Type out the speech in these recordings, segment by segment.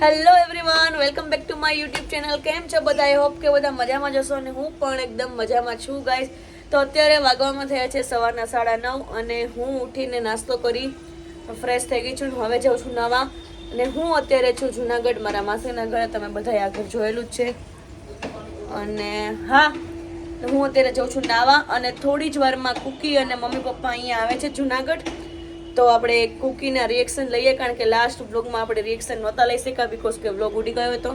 Hello everyone welcome back to my YouTube channel કેમ છો બધા? આઈ હોપ કે બધા મજામાં જશો અને હું પણ એકદમ મજામાં છું ગાઈસ તો અત્યારે વાગવામાં થયા છે સવારના સાડા નવ અને હું ઉઠીને નાસ્તો કરી ફ્રેશ થઈ ગઈ છું હવે જાઉં છું નવા. અને હું અત્યારે છું જુનાગઢ, મારા માસીના ઘરે. તમે બધાએ આગળ જોયેલું જ છે. અને હા હું અત્યારે જાઉં છું નાવા અને થોડી જ વારમાં કુકી અને મમ્મી પપ્પા અહીંયા આવે છે જુનાગઢ. તો આપણે કુકીના રિએક્શન લઈએ કારણ કે લાસ્ટ બ્લોગમાં આપણે રિએક્શન નહોતા લઈ શક્યા બીકોઝ કે બ્લોગ ઉડી ગયો હતો.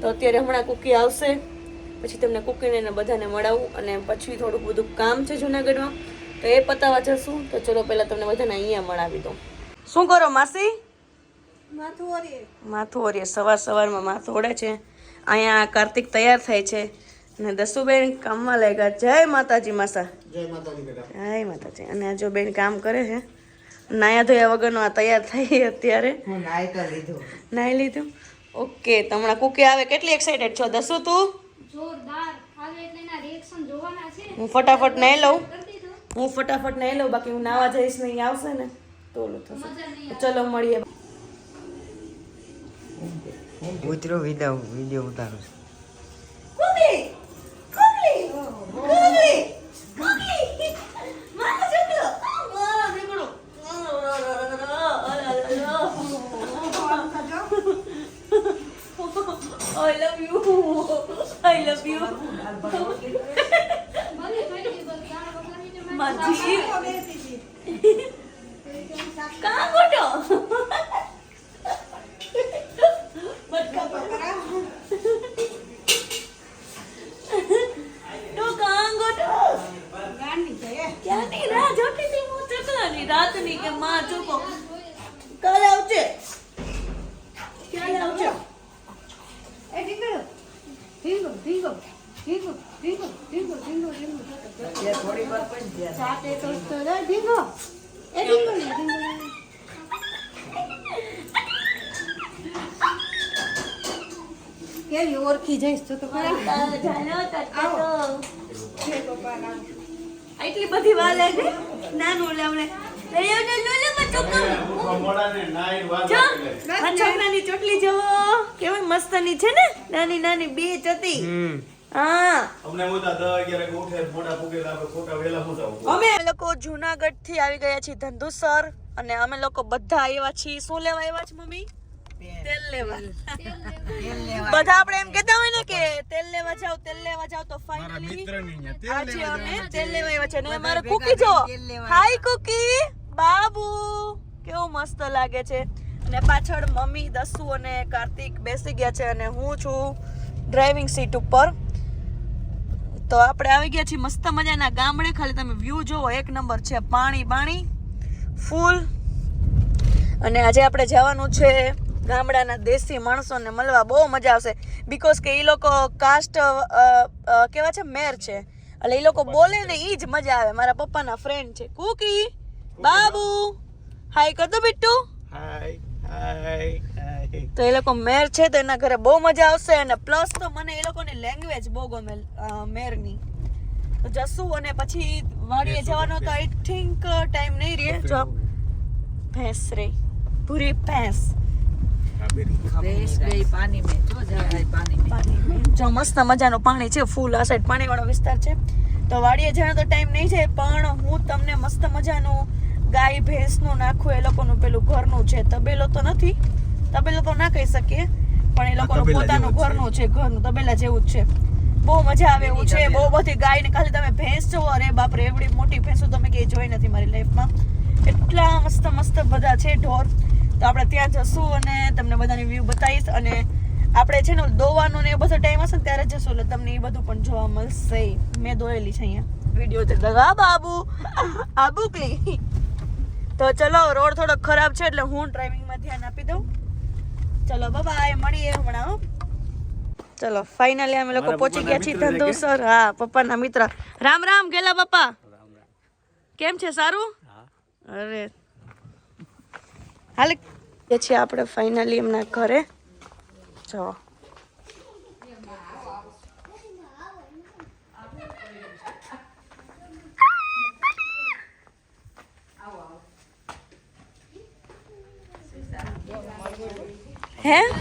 તો અત્યારે હમણાં કુકી આવશે. પછી તમને કુકીને ને બધાને મળાવું અને પછી થોડુંક બધું કામ છે જુનાગઢમાં. તો એ પતાવા જશું. તો ચલો પહેલાં તમને બધાને અહીંયા મળાવી દઉં. શું કરો માસી? માથું ઓરીએ. સવાર સવારમાં માથું ઓળે છે. અહીંયા કાર્તિક તૈયાર થાય છે. અને દસુબેન કામમાં લાગ્યા. જય માતાજી માસા. જય માતાજી જય માતાજી. અને આ જો બેન કામ કરે છે. નાયા ધોયા વગરનો આ તૈયાર થઈ અત્યારે. હું નાઈ તો લીધું. નાઈ લીધું? ઓકે તમારા કુકી આવે કેટલી એક્સાઇટેડ છો? દસુ તું? જોરદાર. આવે એટલે એના રિએક્શન જોવાના છે. હું ફટાફટ નાઈ લઉં. હું ફટાફટ નાઈ લઉં બાકી હું નાવા જઈશ ને આવશે ને તો થશે. ચલો મળીએ. કૂતરો વીડિયો ઉતારું છું કુકી કુકી કુકી કુકી મારો છોકરો મારો દીકરો I love you. I love you. બધી પડી ગઈ બધી દાળ વઘારી ને મેં માજી કાં ગોટો બટકા પકડા તો કાં ગોટો ક્યાંની રાહ જોતી હતી હું ચકલાની રાતની કે માં ચૂકો કાલે આવજે ક્યારે આવજે એ ઢીંગલો ઢીંગો ઢીંગો ઢીંગો ઢીંગો ઢીંગો ઢીંગો ઢીંગો થોડી વાર પણ સાતે તો તો ઢીંગો એ ઢીંગો ને ઢીંગો કેવી ઓળખી જઈશ તો ખરા એટલી બધી વાર લાગે નાનું લેવડે ચોટલી જવો કેવી મસ્તની છે ને? નાની નાની બે હતી અમે લોકો જુનાગઢથી આવી ગયા છીએ ધંધુસર અને અમે લોકો બધા આવ્યા છીએ. શું લેવા આવ્યા છે મમ્મી? તેલ. લેવા. બધા આપણે એમ કહેતા હોય ને કે તેલ લેવા જાવ તેલ લેવા જાવ તો ફાઇનલી આજે અમે તેલ લેવા આવ્યા છે. અને અમારે કુકી જો. હાય કુકી. બાબુ કેવું મસ્ત લાગે છે. અને પાછળ મમ્મી દસુ અને કાર્તિક બેસી ગયા છે અને હું છું ડ્રાઇવિંગ સીટ ઉપર. તો આપણે આવી ગયા છીએ મસ્ત મજાના ગામડે. ખાલી તમે વ્યૂ જોવો એક નંબર છે પાણી પાણી ફૂલ અને આજે આપણે જવાનું છે ગામડાના દેશી માણસોને મળવા. બહુ મજા આવશે. બીકોઝ કે એ લોકો કાસ્ટ કેવા છે? મેર છે. એટલે એ લોકો બોલે ને એ જ મજા આવે. મારા પપ્પાના ફ્રેન્ડ છે. કુકી બાબુ. હાય કર દો બિટ્ટુ? હાય હાય તો એ લોકો મેર છે તો એના ઘરે બહુ મજા આવશે અને પ્લસ તો મને એ લોકોની લેંગ્વેજ બહુ ગમે મેરની. તો જશું અને પછી વાડીએ જવાનો તો આઈ થિંક ટાઈમ નહીં રહે. જો ભેંસ રે. પૂરી ભેંસ. ભેંસ ગઈ પાણી મેં. જો જરાય પાણી મેં. પાણી જો મસ્ત મજાનું પાણી છે ફૂલ આ સાઈડ પાણીવાળો વિસ્તાર છે. તો વાડીએ જવાનો તો ટાઈમ નહીં છે પણ હું તમને મસ્ત મજાનું ગાય ભેંસનું નાખું એ લોકોનું પેલું ઘરનું છે. તબેલો તો નથી. તબેલો તો ના કહી શકીએ પણ એ લોકોનું પોતાનું. ઘરનું છે. ઘરનું તબેલા જેવું જ છે. બહુ મજા આવે એવું છે બહુ બધી ગાય ને ખાલી તમે ભેંસ જોવો અરે બાપરે એવડી મોટી ભેંસો તમે કે જોઈ નથી મારી લાઈફમાં એટલા મસ્ત મસ્ત બધા છે ઢોર. તો આપણે ત્યાં જશું અને તમને બધાની વ્યૂ બતાવીશ અને આપણે છે ને દોવાનું ને એ બધો ટાઈમ હશે ને ત્યારે જશું એટલે તમને એ બધું પણ જોવા મળશે. મેં દોયેલી છે અહીંયા. વીડિયો છે દગા બાબુ. આબુકલી તો ચલો રોડ થોડો ખરાબ છે એટલે હું ડ્રાઇવિંગમાં ધ્યાન આપી દઉં. ચલો બાય મળીએ હમણાં હો. ચલો ફાઇનલી અમે લોકો પહોંચી ગયા છીએ ધંધુસર હા પપ્પાના મિત્ર. રામ રામ ગેલા પપ્પા. કેમ છે સારું? અરે. હાલ. એ છે આપણે ફાઇનલી એમના ઘરે. જો. Thank રામ રામ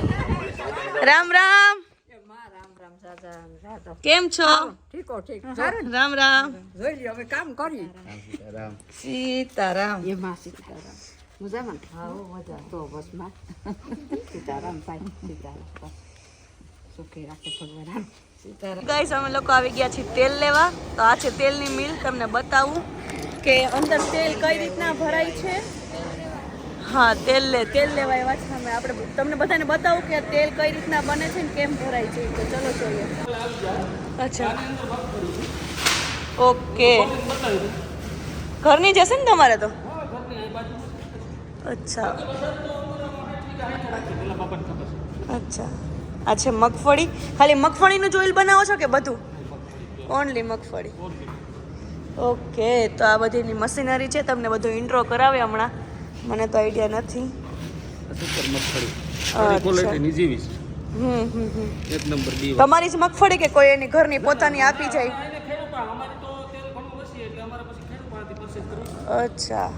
રામ રામ. કેમ છો? ઠીકો ઠીક. સારું રામ રામ. જોઈ લ્યો હવે કામ કરી. સીતારામ. એમાં સીતારામ. મજામાં હા મજા. તો બસમાં સીતારામ ભાઈ સીતારામ. સુખી રાખે ભગવાન. ગાઈસ અમે લોકો આવી ગયા છીએ તેલ લેવા. તો આ છે તેલની મિલ તમને બતાવું કે અંદર તેલ કઈ રીતના ભરાય છે. હા, તેલ લે, તેલ લેવા એવા છે. અમે આપણે તમને બધાને બતાવું કે તેલ કઈ રીતના બને છે ને કેમ ભરાય છે તો ચલો જોઈએ. અચ્છા. ઓકે. ઘરની જશે ને તમારે તો? અચ્છા. અચ્છા. આ છે મગફળી. ખાલી મગફળીનું જ ઓઇલ બનાવો છો કે બધું? ઓનલી મગફળી. ઓકે, તો આ બધીની મશીનરી છે. તમને બધું ઇન્ટ્રો કરાવે હમણાં. મને તો આઈડિયા નથી. સુપર મગફળી? જેવી હમ હમ હમ. એક નંબર દી તમારી જ મગફળી કે કોઈ એની ઘરની પોતાની આપી જાય? અચ્છા.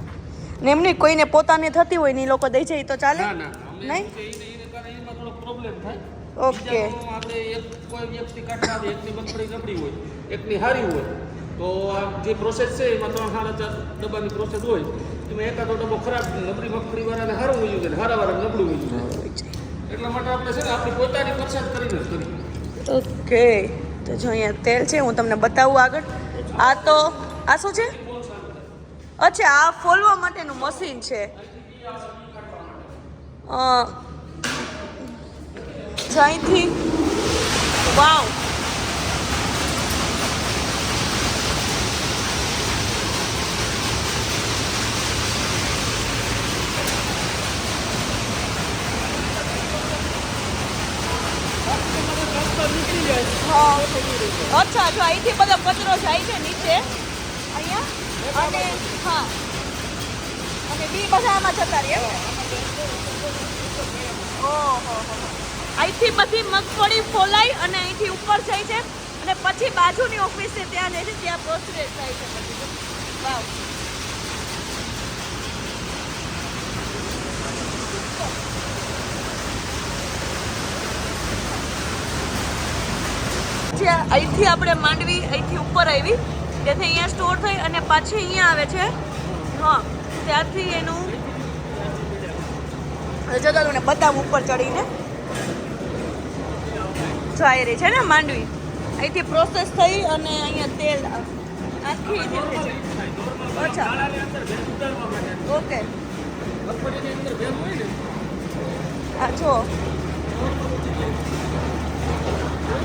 ને એમની કોઈને પોતાની થતી હોય ને એ લોકો દઈ જાય તો ચાલે? ના ના અમને નહીં? છે એને એને કારણે એમાં થોડો પ્રોબ્લેમ થાય. ઓકે આપણે એક કોઈ વ્યક્તિ કાઢતા આવે એકની મગફળી નબળી હોય એકની હારી હોય તો આ જે પ્રોસેસ છે એમાં ત્રણ સાડા ચાર ડબ્બાની પ્રોસેસ હોય એમાં એકાદ ડબ્બો ખરાબ નબળી મગફળી વાળાને હારું વયું ગયું હારા વાળા નબળું વયું ગયું એટલા માટે આપણે છે ને આપણી પોતાની પરસાદ કરીને જ ઓકે તો જો અહીંયા તેલ છે હું તમને બતાવું આગળ. આ તો આ શું છે? અચ્છા આ ફોલવા માટેનું મશીન છે. અ, અહીંથી વાવ. હા અચ્છા, જો અહીંથી બધો કચરો જાય છે નીચે, અહીંયા? અને, હા. અને બી બધા આમાં જતા રહે ઓહો અહીંથી બધી મગફળી ફોલાઈ અને અહીંથી ઉપર જાય છે. અને પછી બાજુની ઓફિસ છે, ત્યાં જાય છે, ત્યાં પ્રોસેસ થાય છે વાવ. જે અહીંથી આપણે માંડવી, અહીંથી ઉપર આવી. ત્યાંથી અહીંયા સ્ટોર થઈ અને પાછી અહીંયા આવે છે. હા, ત્યાંથી એનું જતા તમને બદામ ઉપર ચડીને જો રહી છે ને માંડવી. અહીંથી પ્રોસેસ થઈ અને અહીંયા તેલ આખી અચ્છા. ઓકે આ જો પછી સીધું આમ આ પ્રોસેસ હોય ને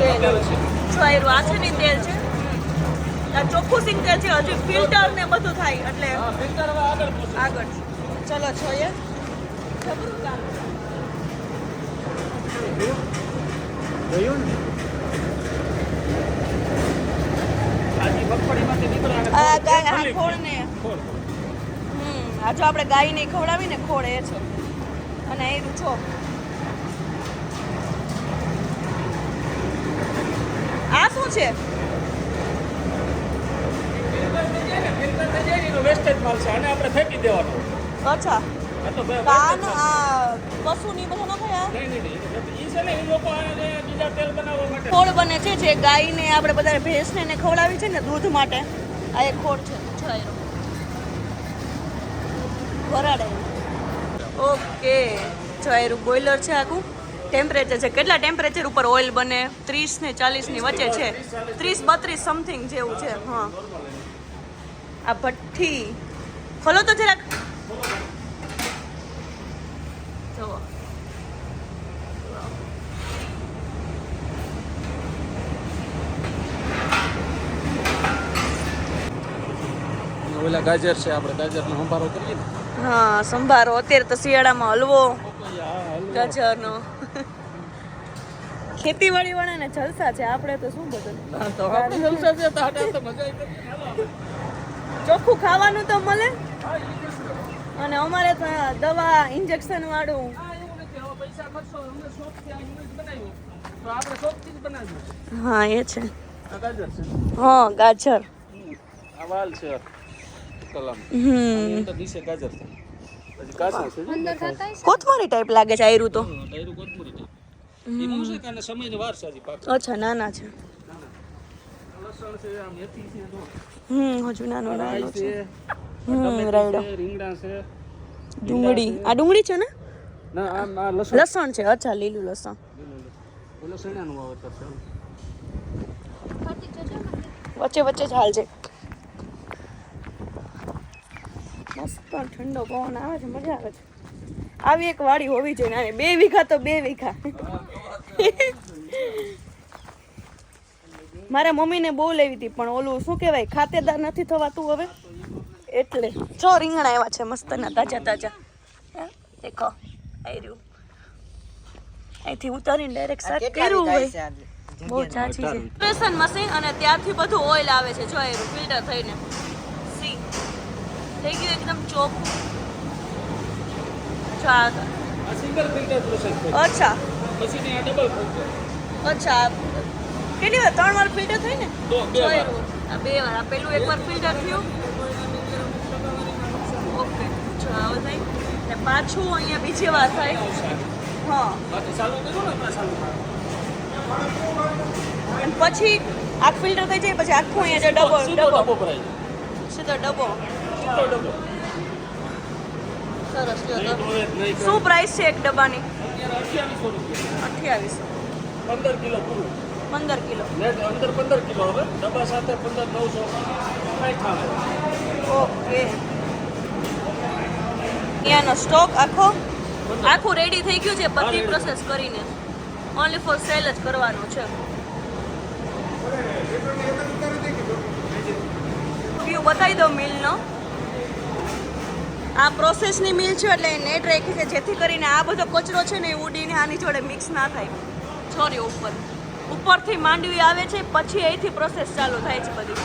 તેલ જો આ છે ને તેલ છે. આ ચોખ્ખું સિંગ તેલ છે હજુ ફિલ્ટર ને બધું થાય એટલે આગળ ચલો જોઈએ. જબરું કામ. આજી મગફળીમાંથી નીકળે અને આ ગાય આ ખોળ. ને હમ આ આપણે ગાય ને ખવડાવી ને ખોળ એ છે. અને એ છો આ શું છે? ફિલ્ટર થઈ જાય ને, ફિલ્ટર થઈ જાય ને એનો વેસ્ટેજ માલ છે આને આપણે ફેંકી દેવાનો અચ્છા આ પશુ ની બધા ન બનાવવા ખોળ બને છે જે ગાયને આપણે બધા ભેંસને ને ખવડાવી છે ને દૂધ માટે. આ એક ખોળ છે આ વરાળે ઓકે. જો આ રહ્યું બોઈલર છે આખું. ટેમ્પરેચર છે. કેટલા ટેમ્પરેચર ઉપર ઓઇલ બને? ત્રીસ ને ચાલીસની વચ્ચે છે. ત્રીસ, બત્રીસ સમથિંગ જેવું છે. હા. આ ભઠ્ઠી. ખોલો તો જરાક. જુઓ. ઓલા ગાજર છે આપણે ગાજરનો સંભારો કરીએ ને. હા સંભારો. અત્યારે તો શિયાળામાં હલવો. ગાજરનો. ખેતીવાડી વાળાને જલસા છે. આપણે તો શું બધું. ચોખ્ખું ખાવાનું તો મળે. અને અમારે તો દવા ઇન્જેક્શન વાળું. હા એ છે. હા ગાજર. વાલ છે. નીચે ગાજર? કોથમરી ટાઈપ લાગે છે આયરું તો. અચ્છા નાના છે. હમ હજુ નાનો રાઈ છે હમ રાયડો. રીંગણા છે ડુંગળી. આ ડુંગળી છે ને? ના આ આ લસણ. છે અચ્છા લીલું લસણ. વચ્ચે વચ્ચે જ હાલ છે. મસ્ત ઠંડો પવન આવે છે મજા આવે છે. આવી એક વાડી હોવી જોઈએ અને બે વીઘા તો બે વીઘા. મારા મમ્મીને બહુ લેવી હતી પણ ઓલું શું કહેવાય ખાતેદાર નથી થવાતું હવે. એટલે જો રીંગણા એવા છે મસ્ત ના તાજા તાજા. હે? દેખો આઈ રહ્યું. અહીંથી ઉતારીને ડાયરેક્ટ શાક કર્યું હોય. બહુ ચાચી છે. પ્રેશન મશીન અને ત્યાંથી બધું ઓઇલ આવે છે. જો એ ફિલ્ટર થઈને. થઈ ગયું એકદમ ચોખ્ખું. અચ્છા. અચ્છા. કેટલી વાર? ત્રણ વાર ફિલ્ટર થઈ ને? બે વાર. પેલું આ બે વાર. ફિલ્ટર થયું. ઓકે. આવું થાય ને પાછું અહીંયા બીજી વાર થાય. હા. પછી આ ફિલ્ટર થઈ જાય પછી આખું અહીંયા ડબો ડબો સીધો ડબો સરસ શું પ્રાઇસ છે એક ડબ્બાની? અઠ્યાવીસો પંદર કિલો પૂરું. પંદર કિલો. અંદર પંદર કિલો હવે. ડબ્બા સાથે પંદર નવસો. ઓકે. ત્યાંનો સ્ટોક આખો? આખું રેડી થઈ ગયું છે બધી પ્રોસેસ કરીને. ઓનલી ફોર સેલ જ કરવાનો છે. વ્યૂ બતાવી દો મિલનો આ પ્રોસેસની મિલ છે એટલે નેટ રાખી છે, જેથી કરીને આ બધો કચરો છે ને એ ઉડીને આની જોડે મિક્સ ના થાય. સોરી ઉપર. ઉપરથી માંડવી આવે છે, પછી અહીંથી પ્રોસેસ ચાલુ થાય છે બધી.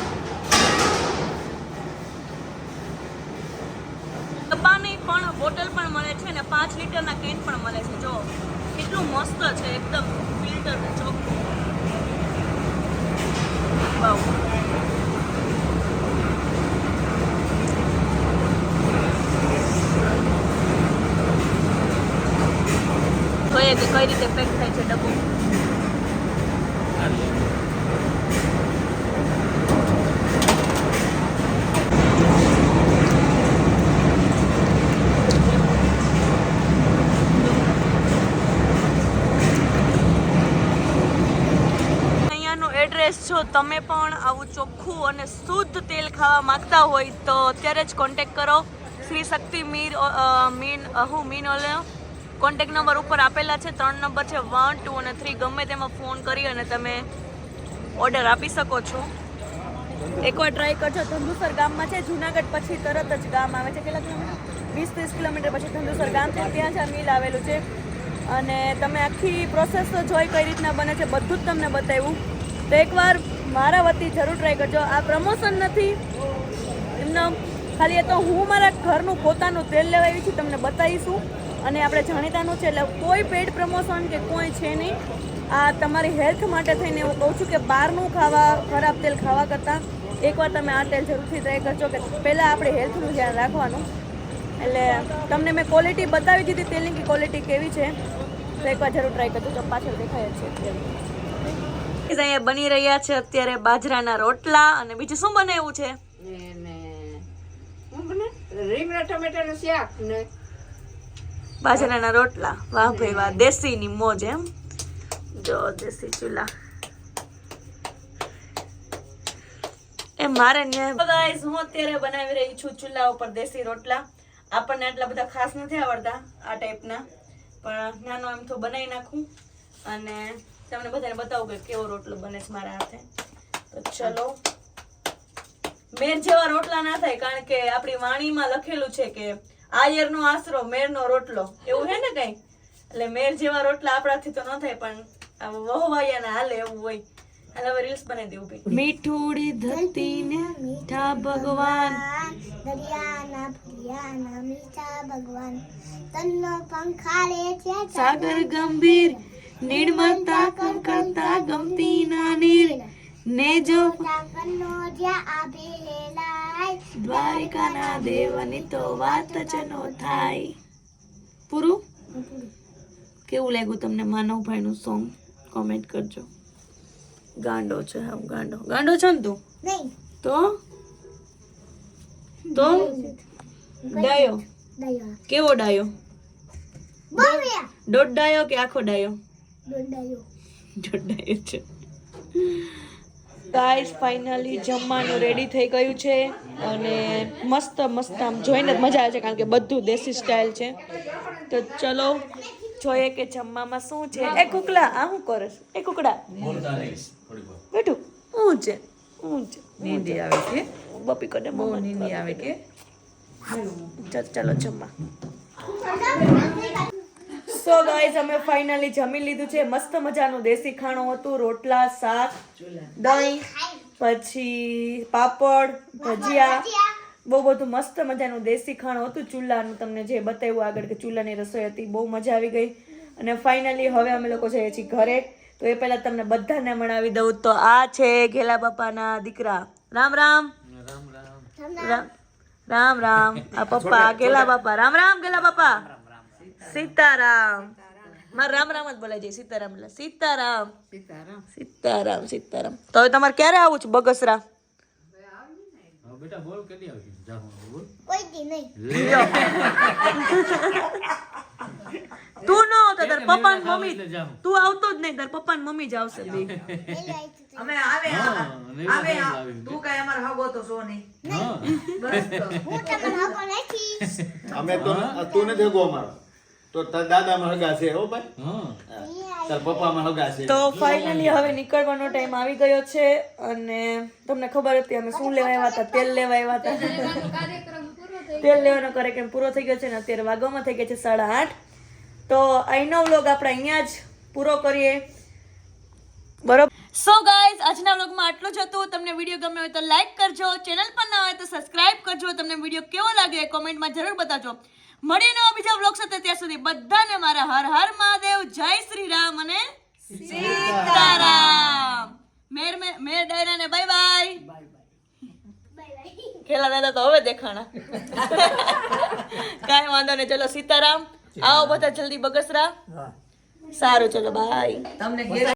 ડબ્બાની પણ બોટલ પણ મળે છે ને પાંચ લીટરના કેન પણ મળે છે. જો, કેટલું મસ્ત છે, એકદમ ફિલ્ટર ચોખ્ખું. વાવ. જોઈએ કે કઈ રીતે પેક થાય છે ડબ્બો? એડ્રેસ જો તમે પણ આવું ચોખ્ખું અને શુદ્ધ તેલ ખાવા માંગતા હોય તો અત્યારે જ કોન્ટેક કરો. શ્રી શક્તિ મીર મીન હું, મીન ઓલે કોન્ટેક નંબર ઉપર આપેલા છે, ત્રણ નંબર છે વન ટુ અને થ્રી ગમે તેમાં ફોન કરી અને તમે ઓર્ડર આપી શકો છો. એકવાર ટ્રાય કરજો. ધંધુસર ગામમાં છે, જુનાગઢ પછી તરત જ ગામ આવે છે. કેટલા કિલોમીટર વીસ, ત્રીસ કિલોમીટર પછી ધંધુસર ગામ છે. ત્યાં જ આ મિલ આવેલું છે. અને તમે આખી પ્રોસેસ તો જોઈ કઈ રીતના બને છે, બધું જ તમને બતાવ્યું. તો એકવાર મારા વતી જરૂર ટ્રાય કરજો. આ પ્રમોશન નથી. એમનો ખાલી એ તો હું મારા ઘરનું પોતાનું તેલ લેવા આવી છું, તમને બતાવીશું. અને આપણે જાણીતાનું છે એટલે કોઈ પેડ પ્રમોશન કે કોઈ છે નહીં આ તમારી હેલ્થ માટે થઈને એવું કહું છું કે બહારનું ખાવા ખરાબ તેલ ખાવા કરતાં એકવાર તમે આ તેલ જરૂરથી ટ્રાય કરજો કે પહેલાં આપણે હેલ્થનું ધ્યાન રાખવાનું. એટલે તમને મેં ક્વોલિટી બતાવી દીધી તેલની કે ક્વોલિટી કેવી છે તો એકવાર જરૂર ટ્રાય કરજો તો પાછળ દેખાય છે અહીંયા બની રહ્યા છે અત્યારે બાજરાના રોટલા અને બીજું શું બને એવું છે? ને હું બને? રીંગણા ટમેટાનું શાક ને બાજરાના રોટલા. વાહ ભાઈ, વાહ. દેશીની મોજ એમ. જો, દેશી ચૂલા. એ મારે ગાઈસ હું અત્યારે બનાવી રહી છું ચૂલા ઉપર દેશી રોટલા. આપણને આટલા બધા ખાસ નથી આવડતા આ ટાઈપના પણ નાનો એમ તો બનાવી નાખું. અને તમને બધાને બતાવું કે કેવો રોટલો બને છે મારા હાથે. તો ચલો. મેર જેવા રોટલા ના થાય, કારણ કે આપણી વાણીમાં લખેલું છે કે આયરનો આશરો મેરનો રોટલો. એવું હે ને કઈ? એટલે મેર જેવા રોટલા આપણાથી તો ન થાય પણ વહવાયાના હાલે એવું હોય. હાલ હવે રીલ્સ બનાવી દેવું ભાઈ મીઠુડી ધરતીને મીઠા ભગવાન. દરિયાના ફુલિયાના મીઠા ભગવાન. તન્નો પંખાળે છે સાગર ગંભીર નિર્મળતા કરતા ગમતી ના નીર ને જો કન્નો જ્યાં આભેલા દ્વારિકાના દેવની તો વાત જ નો થાય. પૂરું? કેવું લાગ્યું તમને માનવભાઈનું સોંગ કોમેન્ટ કરજો. ગાંડો છે હા ગાંડો. ગાંડો છે ને તું? તો? તો? ડાયો. કેવો ડાયો? દોઢ ડાયો કે આખો ડાયો. દોઢ ડાયો છે. ગાઈસ ફાઇનલી જમવાનું રેડી થઈ ગયું છે અને મસ્ત મસ્ત આમ જોઈને જ મજા આવે છે કારણ કે બધું દેશી સ્ટાઇલ છે. તો ચલો જોઈએ કે જમવામાં શું છે. એ કુકલા આ શું કરે છે. એ કુકડા. બેઠું હું છે? હું છે? નીંદી આવે કે બપી કને બહુ નીંદી આવે કે ચાલ ચાલો જમવા. સો ગાઈઝ અમે ફાઇનલી જમી લીધું છે. મસ્ત મજાનું દેશી ખાણું હતું. રોટલા શાક દહીં પછી પાપડ ભજીયા. બહુ બધું મસ્ત મજાનું દેશી ખાણું હતું. ચૂલાનું તમને જે બતાવ્યું આગળ કે ચૂલાની રસોઈ હતી બહુ મજા આવી ગઈ. અને ફાઇનલી હવે અમે લોકો જઈએ છીએ ઘરે. તો એ પહેલાં તમને બધાને મણાવી દઉં. તો આ છે ઘેલા બાપાના દીકરા. રામ રામ. રામ રામ. રામ. આ પપ્પા ગેલા બાપા. રામ રામ ગેલા બાપા. સીતારામ મારે રામ રામ જ બોલાય છે સીતારામ એટલે. સીતારામ. સીતારામ. સીતારામ સીતારામ. તો હવે તમારે ક્યારે આવું છે બગસરા? બેટા બોલ કેટલી આવશે? જાહો બોલ કોઈ દી નહીં. તું ન આવતો તાર પપ્પા ને મમ્મી એટલે જાહો તું આવતો જ નહીં તાર પપ્પા ને મમ્મી જ આવશે બે. પેલું આવ્યું હતું. અમે આવે હા, આવે લેવા લાવી. તું કઈ અમાર હગો તો છો નહીં. હા. બસ તો. હું તમને હાકો નાખીશ. અમે તો તું નથી હગો અમારો. તો તાર દાદામાં હગા છે હો ભાઈ? તાર પપ્પામાં હગા છે. તો ફાઇનલી હવે નીકળવાનો ટાઈમ આવી ગયો છે અને તમને ખબર હતી અમે શું લેવા આવ્યા હતા? તેલ લેવા આવ્યા હતા. તેલ લેવાનો કાર્યક્રમ પૂરો થઈ ગયો છે ને અત્યારે વાગવામાં થઈ ગયા છે સાડા આઠ. તો અહીંનો વ્લોગ આપણે અહીંયા જ પૂરો કરીએ. બરોબર? સો ગાઈઝ આજના વ્લોગમાં આટલું જ હતું. તમને વીડિયો ગમ્યો હોય તો લાઈક કરજો. ચેનલ પર ના હોય તો સબસ્ક્રાઇબ કરજો. તમને વીડિયો કેવો લાગે એ કોમેન્ટમાં જરૂર બતાવજો. મળીએ નવા બીજા બ્લોગ સાથે. ત્યાં સુધી બધાને મારા હર હર મહાદેવ જય શ્રી રામ અને સીતારામ. મેર મેર મેર ડાયરા ને બાય બાય ખેલા દાદા તો હવે દેખાણા. કાંઈ વાંધો નહીં. ચલો સીતારામ આવો બધા જલ્દી બગસરા. સારું ચલો બાય તમને